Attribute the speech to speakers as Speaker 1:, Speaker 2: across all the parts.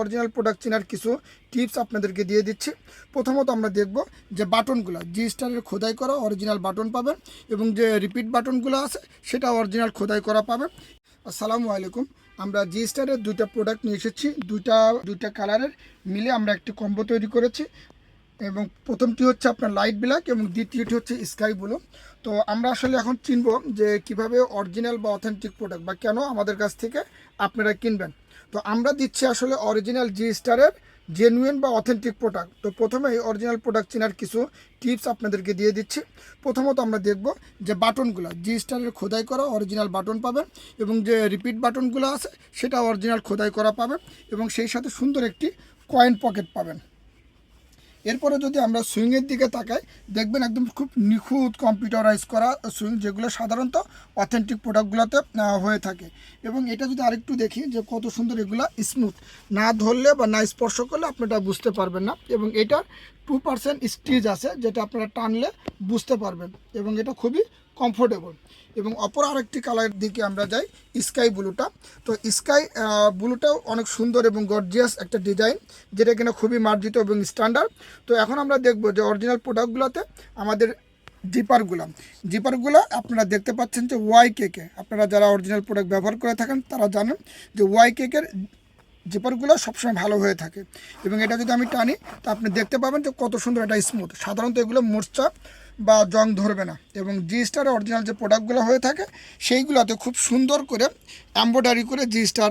Speaker 1: Original product চেনার কিছু tips আপনাদেরকে দিয়ে দিচ্ছি। প্রথমত আমরা দেখব যে বাটনগুলো জি স্টারের খোদাই করা অরিজিনাল বাটন পাবেন এবং যে রিপিট বাটনগুলো আছে, সেটা অরিজিনাল খোদাই করা পাবেন। আসসালামু আলাইকুম, আমরা জি স্টারের দুইটা প্রোডাক্ট নিয়ে এসেছি। দুইটা দুইটা কালারের মিলে আমরা একটি কম্বো তৈরি করেছি। এবং প্রথমটি হচ্ছে আপনার লাইট ব্ল্যাক এবং দ্বিতীয়টি হচ্ছে স্কাই ব্লু তো আমরা আসলে এখন চিনব যে কীভাবে অরিজিনাল বা অথেন্টিক প্রোডাক্ট বা কেন আমাদের কাছ থেকে আপনারা কিনবেন। তো আমরা দিচ্ছি আসলে অরিজিনাল জি স্টারের জেনুইন বা অথেন্টিক প্রোডাক্ট তো প্রথমেই অরিজিনাল প্রোডাক্ট চেনার কিছু টিপস আপনাদেরকে দিয়ে দিচ্ছি। প্রথমত আমরা দেখব যে বাটনগুলো জি স্টারের খোদাই করা অরিজিনাল বাটন পাবেন এবং যে রিপিট বাটনগুলো আছে, সেটা অরিজিনাল খোদাই করা পাবেন এবং সেই সাথে সুন্দর একটি কয়েন পকেট পাবেন। এরপরে যদি আমরা সুইংয়ের দিকে তাকাই, দেখবেন একদম খুব নিখুঁত কম্পিউটারাইজ করা সুইং যেগুলো সাধারণত অথেন্টিক প্রোডাক্টগুলোতে হয়ে থাকে। এবং এটা যদি আরেকটু দেখি যে কত সুন্দর এগুলো স্মুথ না ধরলে বা না স্পর্শ করলে আপনি এটা বুঝতে পারবেন না। এবং এটার টু পার্সেন্ট স্টিচ আছে, যেটা আপনারা টানলে বুঝতে পারবেন এবং এটা খুবই কমফোর্টেবল এবং অপর আরেকটি কালারের দিকে আমরা যাই স্কাই ব্লুটা তো স্কাই ব্লুটাও অনেক সুন্দর এবং গর্জিয়াস একটা ডিজাইন যেটা কিনা খুবই মার্জিত এবং স্ট্যান্ডার্ড তো এখন আমরা দেখব যে অরিজিনাল প্রোডাক্টগুলোতে আমাদের জিপারগুলো জিপারগুলো আপনারা দেখতে পাচ্ছেন যে ওয়াই কেকে আপনারা যারা অরিজিনাল প্রোডাক্ট ব্যবহার করে থাকেন, তারা জানেন যে ওয়াই কেকের জিপারগুলো সবসময় ভালো হয়ে থাকে। এবং এটা যদি আমি টানি, তা আপনি দেখতে পাবেন যে কত সুন্দর এটা স্মুথ সাধারণত এগুলো মোর্চা বা জং ধরবে না। এবং জি স্টারের অরিজিনাল যে প্রোডাক্টগুলো হয়ে থাকে, সেইগুলোতে খুব সুন্দর করে এম্ব্রয়ডারি করে জি স্টার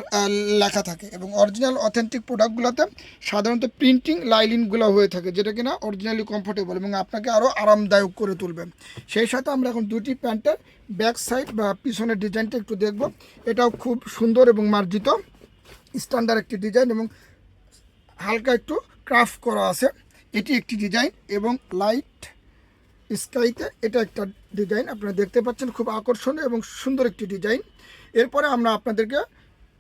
Speaker 1: লেখা থাকে। এবং অরিজিনাল অথেন্টিক প্রোডাক্টগুলোতে সাধারণত প্রিন্টিং লাইলিনগুলো হয়ে থাকে, যেটা কিনা অরিজিনালি কমফোর্টেবল এবং আপনাকে আরও আরামদায়ক করে তুলবে। সেই সাথে আমরা এখন দুটি প্যান্টের ব্যাক সাইড বা পিছনের ডিজাইনটা একটু দেখব। এটাও খুব সুন্দর এবং মার্জিত। স্ট্যান্ডার্ড একটি ডিজাইন এবং হালকা একটু ক্রাফট করা আছে। এটি একটি ডিজাইন এবং লাইট স্কাইতে এটা একটা ডিজাইন আপনারা দেখতে পাচ্ছেন খুব আকর্ষণীয় এবং সুন্দর একটি ডিজাইন এরপরে আমরা আপনাদেরকে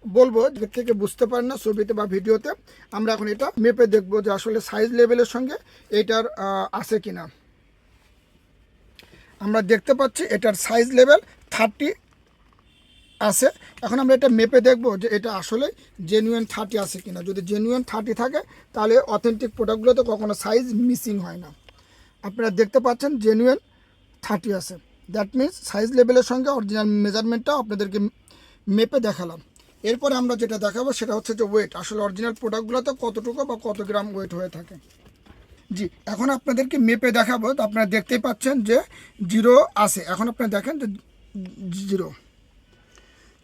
Speaker 1: বলব, যে থেকে বুঝতে পারেন না ছবিতে বা ভিডিওতে, আমরা এখন এটা মেপে দেখব যে আসলে সাইজ লেভেলের সঙ্গে এটার আছে কিনা। আমরা দেখতে পাচ্ছি এটার সাইজ লেভেল থার্টি আছে। এখন আমরা এটা মেপে দেখব যে এটা আসলে জেনুইন থার্টি আছে কিনা। যদি জেনুইন থার্টি থাকে, তাহলে অথেন্টিক প্রোডাক্টগুলোতে কখনো সাইজ মিসিং হয় না। আপনারা দেখতে পাচ্ছেন জেনুইন থার্টি আছে। দ্যাট মিন্স সাইজ লেভেলের সঙ্গে অরিজিনাল মেজারমেন্টটা আপনাদেরকে মেপে দেখালাম। এরপরে আমরা যেটা দেখাবো সেটা হচ্ছে যে ওয়েট আসলে অরিজিনাল প্রোডাক্টগুলোতে কতটুকু বা কত গ্রাম ওয়েট হয়ে থাকে। জি, এখন আপনাদেরকে মেপে দেখাবো। তো আপনারা দেখতেই পাচ্ছেন যে জিরো আছে। এখন আপনারা দেখেন যে জিরো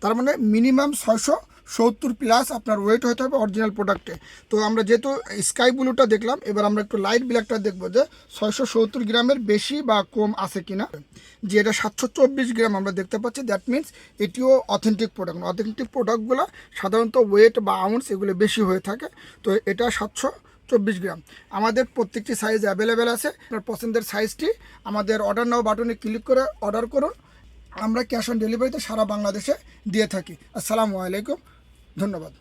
Speaker 1: তার মানে মিনিমাম ছয়শো সত্তর প্লাস আপনার ওয়েট হতে হবে অরিজিনাল প্রোডাক্টে তো আমরা যেহেতু স্কাই ব্লুটা দেখলাম, এবার আমরা একটু লাইট ব্ল্যাকটা দেখব যে ছয়শো সত্তর গ্রামের বেশি বা কম আছে কিনা। যে এটা সাতশো চব্বিশ গ্রাম আমরা দেখতে পাচ্ছি দ্যাট মিন্স এটিও অথেন্টিক প্রোডাক্ট অথেন্টিক প্রোডাক্টগুলো সাধারণত ওয়েট বা আউন্স এগুলো বেশি হয়ে থাকে। তো এটা সাতশো চব্বিশ গ্রাম। আমাদের প্রত্যেকটি সাইজ অ্যাভেলেবেল আছে। আপনার পছন্দের সাইজটি আমাদের অর্ডার নাও বাটনে ক্লিক করে অর্ডার করুন। আমরা ক্যাশ অন ডেলিভারিতে সারা বাংলাদেশে দিয়ে থাকি। আসসালামু আলাইকুম ধন্যবাদ।